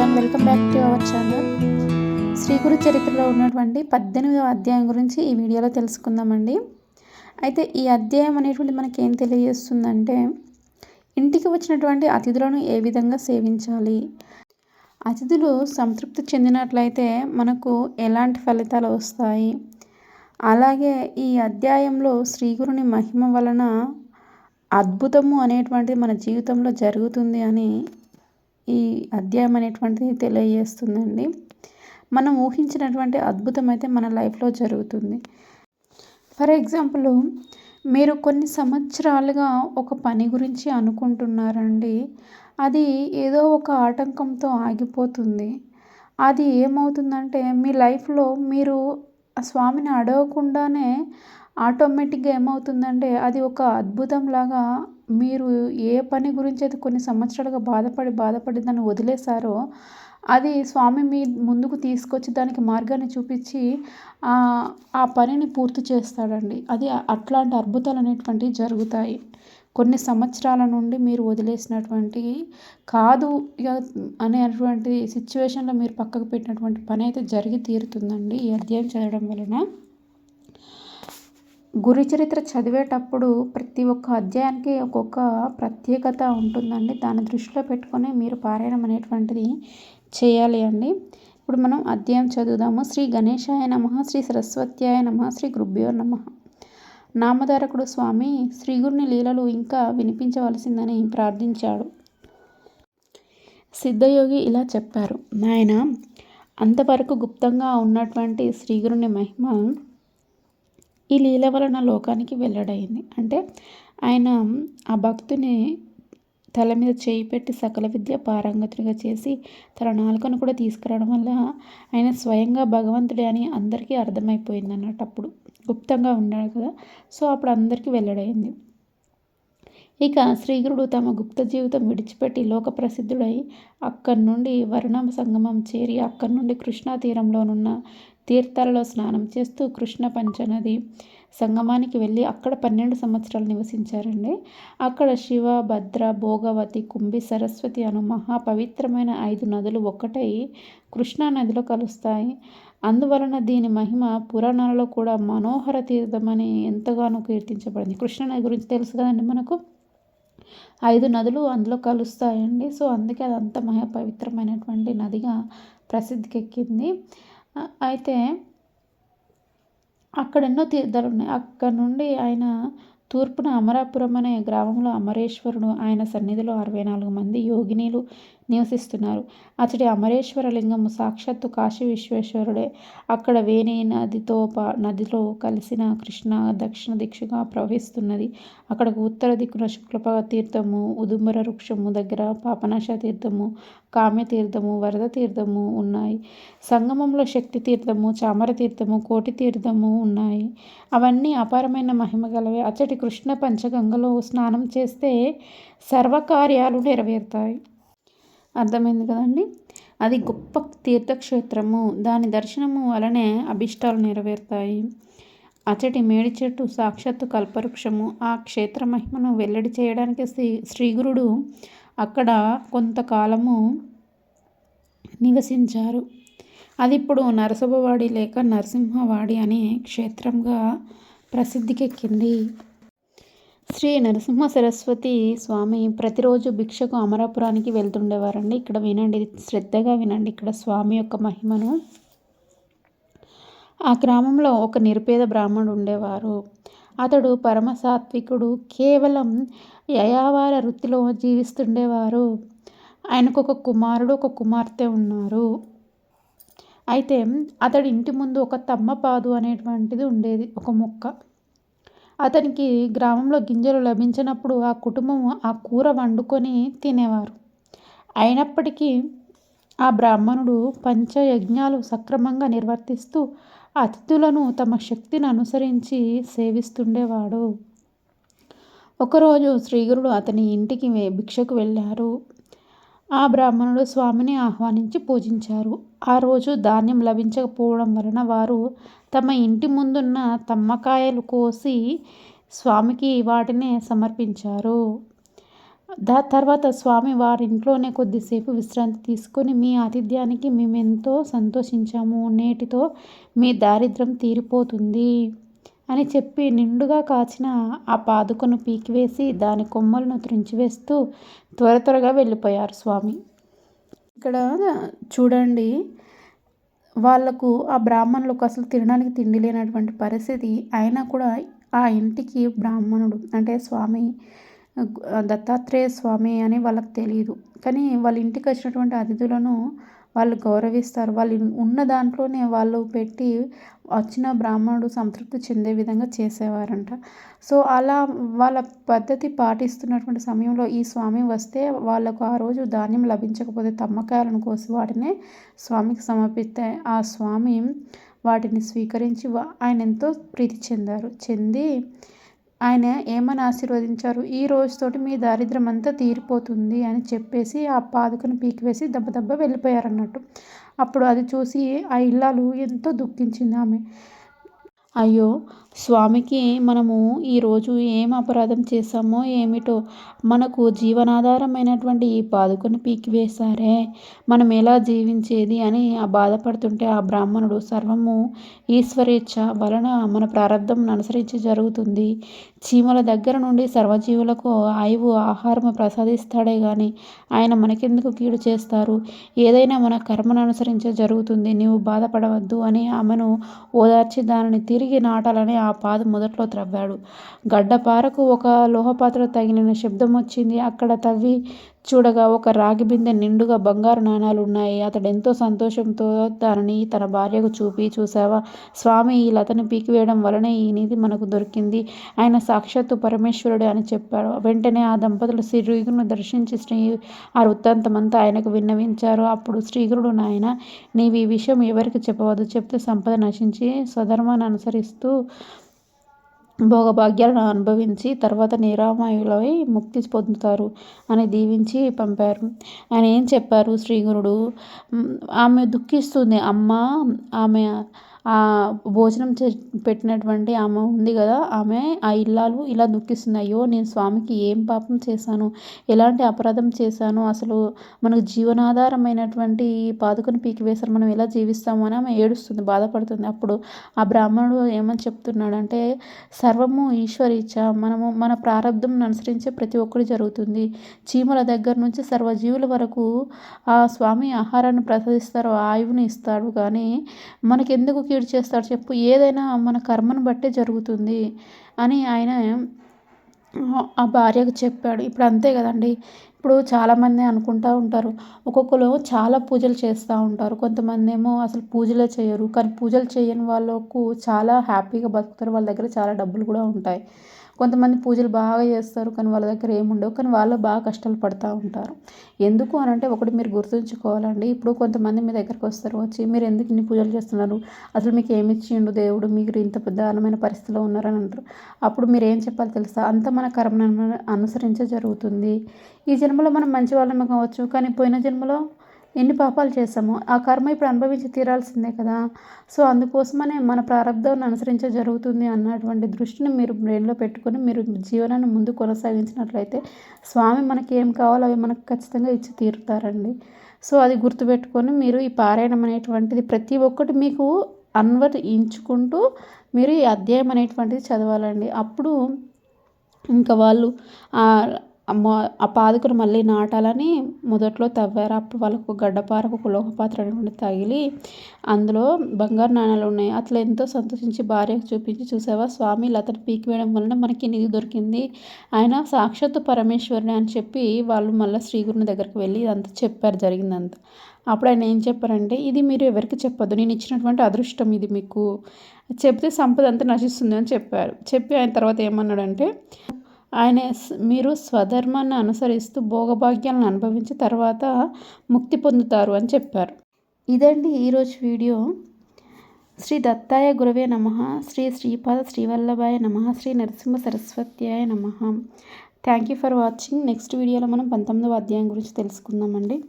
One welcome back to our channel Shri Guru చరిత్రలో ఉన్నటువంటి పద్దెనిమిదవ అధ్యాయం గురించి ఈ వీడియోలో తెలుసుకుందామండి. అయితే ఈ అధ్యాయం అనేటువంటి మనకేం తెలియజేస్తుందంటే ఇంటికి వచ్చినటువంటి అతిథులను ఏ విధంగా సేవించాలి? అతిథులు సంతృప్తి చెందినట్లయితే మనకు ఎలాంటి ఫలితాలు వస్తాయి? అలాగే ఈ అధ్యాయంలో శ్రీగురుని మహిమ వలన అద్భుతము అనేటువంటిది మన జీవితంలో జరుగుతుంది అని ఈ అధ్యాయం అనేటువంటిది తెలియజేస్తుందండి. మనం ఊహించినటువంటి అద్భుతం అయితే మన లైఫ్లో జరుగుతుంది. ఫర్ ఎగ్జాంపుల్ మీరు కొన్ని సంవత్సరాలుగా ఒక పని గురించి అనుకుంటున్నారండి. అది ఏదో ఒక ఆటంకంతో ఆగిపోతుంది. అది ఏమవుతుందంటే మీ లైఫ్లో మీరు స్వామిని అడగకుండానే ఆటోమేటిక్గా ఏమవుతుందంటే అది ఒక అద్భుతంలాగా మీరు ఏ పని గురించి అయితే కొన్ని సంవత్సరాలుగా బాధపడి బాధపడి దాన్ని వదిలేశారో అది స్వామి మీ ముందుకు తీసుకొచ్చి దానికి మార్గాన్ని చూపించి ఆ పనిని పూర్తి చేస్తాడండి. అది అట్లాంటి అద్భుతాలు అనేటువంటివి జరుగుతాయి. కొన్ని సంవత్సరాల నుండి మీరు వదిలేసినటువంటి కాదు ఇక అనేటువంటి సిచ్యువేషన్లో మీరు పక్కకు పెట్టినటువంటి పని అయితే జరిగి తీరుతుందండి ఈ అధ్యాయం చదవడం వలన. గురు చరిత్ర చదివేటప్పుడు ప్రతి ఒక్క అధ్యాయానికి ఒక్కొక్క ప్రత్యేకత ఉంటుందండి. దాన్ని దృష్టిలో పెట్టుకొని మీరు పారాయణం అనేటువంటిది చేయాలి అండి. ఇప్పుడు మనం అధ్యాయం చదువుదాము. శ్రీ గణేశాయ నమ శ్రీ సరస్వత్యాయ నమ శ్రీ గురుభ్యో నమ. నామధారకుడు స్వామి శ్రీగురుని లీలలు ఇంకా వినిపించవలసిందని ప్రార్థించాడు. సిద్ధయోగి ఇలా చెప్పారు. నాయన అంతవరకు గుప్తంగా ఉన్నటువంటి శ్రీగురుని మహిమ ఈ లీల వలన లోకానికి వెల్లడైంది. అంటే ఆయన ఆ భక్తుని తల మీద చేయి పెట్టి సకల విద్య పారంగతుడిగా చేసి తన నాలుకను కూడా తీసుకురావడం వల్ల ఆయన స్వయంగా భగవంతుడే అని అందరికీ అర్థమైపోయింది అన్నట్టు అప్పుడు గుప్తంగా ఉన్నాడు కదా. సో అప్పుడు అందరికీ వెల్లడైంది. ఇక శ్రీగురుడు తమ గుప్త జీవితం విడిచిపెట్టి లోక ప్రసిద్ధుడై అక్కడి నుండి వరుణ సంగమం చేరి అక్కడి నుండి కృష్ణా తీరంలోనున్న తీర్థాలలో స్నానం చేస్తూ కృష్ణ పంచనది సంగమానికి వెళ్ళి అక్కడ పన్నెండు సంవత్సరాలు నివసించారండి. అక్కడ శివ భద్ర భోగవతి కుంభి సరస్వతి అను మహా పవిత్రమైన ఐదు నదులు ఒక్కటై కృష్ణా నదిలో కలుస్తాయి. అందువలన దీని మహిమ పురాణాలలో కూడా మనోహర తీర్థమని ఎంతగానో కీర్తించబడింది. కృష్ణ నది గురించి తెలుసు కదండి మనకు? ఐదు నదులు అందులో కలుస్తాయండి. సో అందుకే అది అంత మహా పవిత్రమైనటువంటి నదిగా ప్రసిద్ధికెక్కింది. అయితే అక్కడ ఎన్నో తీర్థాలు ఉన్నాయి అక్కడ నుండి ఆయన తూర్పున అమరాపురం అనే గ్రామంలో అమరేశ్వరుడు ఆయన సన్నిధిలో అరవై నాలుగు మంది యోగినీలు నివసిస్తున్నారు. అతడి అమరేశ్వర లింగము సాక్షాత్తు కాశీ విశ్వేశ్వరుడే. అక్కడ వేణి నదితో పా నదిలో కలిసిన కృష్ణ దక్షిణ దిక్షగా ప్రవహిస్తున్నది. అక్కడకు ఉత్తర దిక్కున శుక్లప తీర్థము ఉదుంబర వృక్షము దగ్గర పాపనాశ తీర్థము కామ్య తీర్థము వరద తీర్థము ఉన్నాయి. సంగమంలో శక్తి తీర్థము చామర తీర్థము కోటి తీర్థము ఉన్నాయి. అవన్నీ అపారమైన మహిమ గలవే. అచ్చటి కృష్ణ పంచగంగలో స్నానం చేస్తే సర్వకార్యాలు నెరవేరుతాయి. అర్థమైంది కదండి? అది గొప్ప తీర్థక్షేత్రము. దాని దర్శనము వలనే అభిష్టాలు నెరవేరుతాయి. అచటి మేడి చెట్టు సాక్షాత్తు కల్పవృక్షము. ఆ క్షేత్ర మహిమను వెల్లడి చేయడానికి శ్రీ శ్రీగురుడు అక్కడ కొంతకాలము నివసించారు. అది ఇప్పుడు నరసభవాడి లేక నరసింహవాడి అనే క్షేత్రంగా ప్రసిద్ధికెక్కింది. శ్రీ నరసింహ సరస్వతి స్వామి ప్రతిరోజు భిక్షకు అమరాపురానికి వెళ్తుండేవారండి. ఇక్కడ వినండి శ్రద్ధగా వినండి ఇక్కడ స్వామి యొక్క మహిమను. ఆ గ్రామంలో ఒక నిరుపేద బ్రాహ్మణుడు ఉండేవారు. అతడు పరమసాత్వికుడు కేవలం యయావార వృత్తిలో జీవిస్తుండేవారు. ఆయనకు ఒక కుమారుడు ఒక కుమార్తె ఉన్నారు. అయితే అతడి ఇంటి ముందు ఒక తమ్మపాదు అనేటువంటిది ఉండేది ఒక మొక్క. అతనికి గ్రామంలో గింజలు లభించినప్పుడు ఆ కుటుంబం ఆ కూర వండుకొని తినేవారు. అయినప్పటికీ ఆ బ్రాహ్మణుడు పంచయజ్ఞాలు సక్రమంగా నిర్వర్తిస్తూ అతిథులను తమ శక్తిని అనుసరించి సేవిస్తుండేవాడు. ఒకరోజు శ్రీగురుడు అతని ఇంటికి భిక్షకు వెళ్ళారు. ఆ బ్రాహ్మణుడు స్వామిని ఆహ్వానించి పూజించారు. ఆ రోజు ధాన్యం లభించకపోవడం వలన వారు తమ ఇంటి ముందున్న తమ్మకాయలు కోసి స్వామికి వాటిని సమర్పించారు. దా తర్వాత స్వామి వారింట్లోనే కొద్దిసేపు విశ్రాంతి తీసుకొని మీ ఆతిథ్యానికి మేమెంతో సంతోషించాము. నేటితో మీ దారిద్ర్యం తీరిపోతుంది అని చెప్పి నిండుగా కాచిన ఆ పాదుకను పీకివేసి దాని కొమ్మలను త్రుంచివేస్తూ త్వర త్వరగా వెళ్ళిపోయారు స్వామి. ఇక్కడ చూడండి వాళ్ళకు ఆ బ్రాహ్మణులకు అసలు తినడానికి తిండి లేనటువంటి పరిస్థితి అయినా కూడా ఆ ఇంటికి బ్రాహ్మణుడు అంటే స్వామి దత్తాత్రేయ స్వామి అని వాళ్ళకి తెలియదు. కానీ వాళ్ళ ఇంటికి వచ్చినటువంటి అతిథులను వాళ్ళు గౌరవిస్తారు. వాళ్ళు ఉన్న దాంట్లోనే వాళ్ళు పెట్టి వచ్చిన బ్రాహ్మణుడు సంతృప్తి చెందే విధంగా చేసేవారంట. సో అలా వాళ్ళ పద్ధతి పాటిస్తున్నటువంటి సమయంలో ఈ స్వామి వస్తే వాళ్ళకు ఆ రోజు ధాన్యం లభించకపోతే తమ్మకాయలను కోసి వాటిని స్వామికి సమర్పిస్తే ఆ స్వామి వాటిని స్వీకరించి ఆయన ఎంతో ప్రీతి చెందారు. చెంది ఆయన ఏమని ఆశీర్వదించారు? ఈ రోజుతోటి మీ దారిద్రం అంతా తీరిపోతుంది అని చెప్పేసి ఆ పాదుకను పీకివేసి దెబ్బ దెబ్బ వెళ్ళిపోయారన్నట్టు. అప్పుడు అది చూసి ఆ ఇల్లాలు ఎంతో దుఃఖించింది ఆమె. అయ్యో స్వామికి మనము ఈరోజు ఏం అపరాధం చేశామో ఏమిటో మనకు జీవనాధారమైనటువంటి ఈ పాదుకను పీకివేశారే మనం ఎలా జీవించేది అని ఆ బాధపడుతుంటే ఆ బ్రాహ్మణుడు సర్వము ఈశ్వరేచ్ఛ వలన మన ప్రారంధం అనుసరించి జరుగుతుంది. చీమల దగ్గర నుండి సర్వజీవులకు ఆయువు ఆహారము ప్రసాదిస్తాడే కానీ ఆయన మనకెందుకు కీడు చేస్తారు? ఏదైనా మన కర్మను అనుసరించే జరుగుతుంది. నీవు బాధపడవద్దు అని ఆమెను ఓదార్చి దానిని తిరిగి నాటాలని ఆ పాదు మొదట్లో త్రవ్వాడు. గడ్డపారకు ఒక లోహపాత్ర తగిలిన శబ్దం వచ్చింది అక్కడ తవ్వి చూడగా ఒక రాగి బిందె నిండుగా బంగారు నాణాలు ఉన్నాయి. అతడు ఎంతో సంతోషంతో దానిని తన భార్యకు చూపి చూసావా స్వామి ఈ లతను పీకివేయడం వలనే ఈ నిధి మనకు దొరికింది. ఆయన సాక్షాత్తు పరమేశ్వరుడు అని చెప్పాడు. వెంటనే ఆ దంపతులు శ్రీగురును దర్శించి శ్రీ ఆ వృత్తాంతమంతా ఆయనకు విన్నవించారు. అప్పుడు శ్రీగురుడు నాయన నీవు ఈ విషయం ఎవరికి చెప్పవద్దు? చెప్తే సంపద నశించి స్వధర్మాన్ని అనుసరిస్తూ భోగభాగ్యాలను అనుభవించి తర్వాత నిరామయులై ముక్తి పొందుతారు అని దీవించి పంపారు. ఆయన ఏం చెప్పారు? శ్రీగురుడు ఆమె దుఃఖిస్తుంది. అమ్మ ఆమె భోజనం చే పెట్టినటువంటి ఆమె ఉంది కదా ఆమె ఆ ఇల్లాలు ఇలా దుఃఖిస్తుంది. అయ్యో నేను స్వామికి ఏం పాపం చేశాను? ఎలాంటి అపరాధం చేశాను? అసలు మనకు జీవనాధారమైనటువంటి పాదుకను పీకివేశారు మనం ఎలా జీవిస్తాము అని ఆమె ఏడుస్తుంది బాధపడుతుంది. అప్పుడు ఆ బ్రాహ్మణుడు ఏమని చెప్తున్నాడంటే సర్వము ఈశ్వరీచ మనము మన ప్రారంధం అనుసరించే ప్రతి ఒక్కటి జరుగుతుంది. చీమల దగ్గర నుంచి సర్వజీవుల వరకు ఆ స్వామి ఆహారాన్ని ప్రసాదిస్తారు ఆయువుని ఇస్తాడు. కానీ మనకెందుకు కీడు చేస్తాడు చెప్పు ఏదైనా మన కర్మను బట్టే జరుగుతుంది అని ఆయన ఆ భార్యకు చెప్పాడు. ఇప్పుడు అంతే కదండి. ఇప్పుడు చాలామంది అనుకుంటూ ఉంటారు. ఒక్కొక్కరు చాలా పూజలు చేస్తూ ఉంటారు. కొంతమంది ఏమో అసలు పూజలే చేయరు. కానీ పూజలు చేయని వాళ్ళకు చాలా హ్యాపీగా బతుకుతారు. వాళ్ళ దగ్గర చాలా డబ్బులు కూడా ఉంటాయి. కొంతమంది పూజలు బాగా చేస్తారు కానీ వాళ్ళ దగ్గర ఏముండవు కానీ వాళ్ళు బాగా కష్టాలు పడుతూ ఉంటారు. ఎందుకు అని అంటే ఒకటి మీరు గుర్తుంచుకోవాలండి. ఇప్పుడు కొంతమంది మీ దగ్గరకు వస్తారు వచ్చి మీరు ఎందుకు ఇన్ని పూజలు చేస్తున్నారు? అసలు మీకు ఏమి ఇచ్చిండు దేవుడు? మీరు ఇంత ప్రధానమైన పరిస్థితిలో ఉన్నారని అంటారు. అప్పుడు మీరు ఏం చెప్పాలి తెలుసా? అంత మన కర్మను అనుసరించే జరుగుతుంది. ఈ జన్మలో మనం మంచి వాళ్ళమే కావచ్చు కానీ పోయిన జన్మలో ఎన్ని పాపాలు చేసామో ఆ కర్మ ఇప్పుడు అనుభవించి తీరాల్సిందే కదా. సో అందుకోసమనే మన ప్రారంధాన్ని అనుసరించే జరుగుతుంది అన్నటువంటి దృష్టిని మీరు బ్రెయిన్లో పెట్టుకొని మీరు జీవనాన్ని ముందు కొనసాగించినట్లయితే స్వామి మనకి ఏం కావాలో అవి మనకు ఖచ్చితంగా ఇచ్చి తీరుతారండి. సో అది గుర్తుపెట్టుకొని మీరు ఈ పారాయణం అనేటువంటిది ప్రతి ఒక్కటి మీకు అన్వయించుకుంటూ మీరు ఈ అధ్యాయం అనేటువంటిది చదవాలండి. అప్పుడు ఇంకా వాళ్ళు ఆ పాదుకను మళ్ళీ నాటాలని మొదట్లో తవ్వారు. అప్పుడు వాళ్ళకు గడ్డపారకు ఒక లోహపాత్ర అనేటువంటి తగిలి అందులో బంగారు నాణాలు ఉన్నాయి. అట్లా ఎంతో సంతోషించి భార్యకు చూపించి చూసావా? స్వామి అతను పీకి వేయడం వలన మనకి నిధి దొరికింది. ఆయన సాక్షాత్తు పరమేశ్వరుని అని చెప్పి వాళ్ళు మళ్ళీ శ్రీగురుని దగ్గరికి వెళ్ళి ఇదంతా చెప్పారు జరిగిందంతా. అప్పుడు ఆయన ఏం చెప్పారంటే ఇది మీరు ఎవరికి చెప్పొద్దు. నేను ఇచ్చినటువంటి అదృష్టం ఇది మీకు. చెప్తే సంపద అంతా నశిస్తుంది అని చెప్పారు. చెప్పి ఆయన తర్వాత ఏమన్నాడంటే ఆయన మీరు స్వధర్మాన్ని అనుసరిస్తూ భోగభాగ్యాలను అనుభవించి తర్వాత ముక్తి పొందుతారు అని చెప్పారు. ఇదండి ఈరోజు వీడియో. శ్రీ దత్తాయ గురవే నమ. శ్రీ శ్రీపాద శ్రీవల్లభాయ నమ. శ్రీ నరసింహ సరస్వత్యాయ నమ. Thank you for watching. Next వీడియోలో మనం పంతొమ్మిదవ అధ్యాయం గురించి తెలుసుకుందామండి.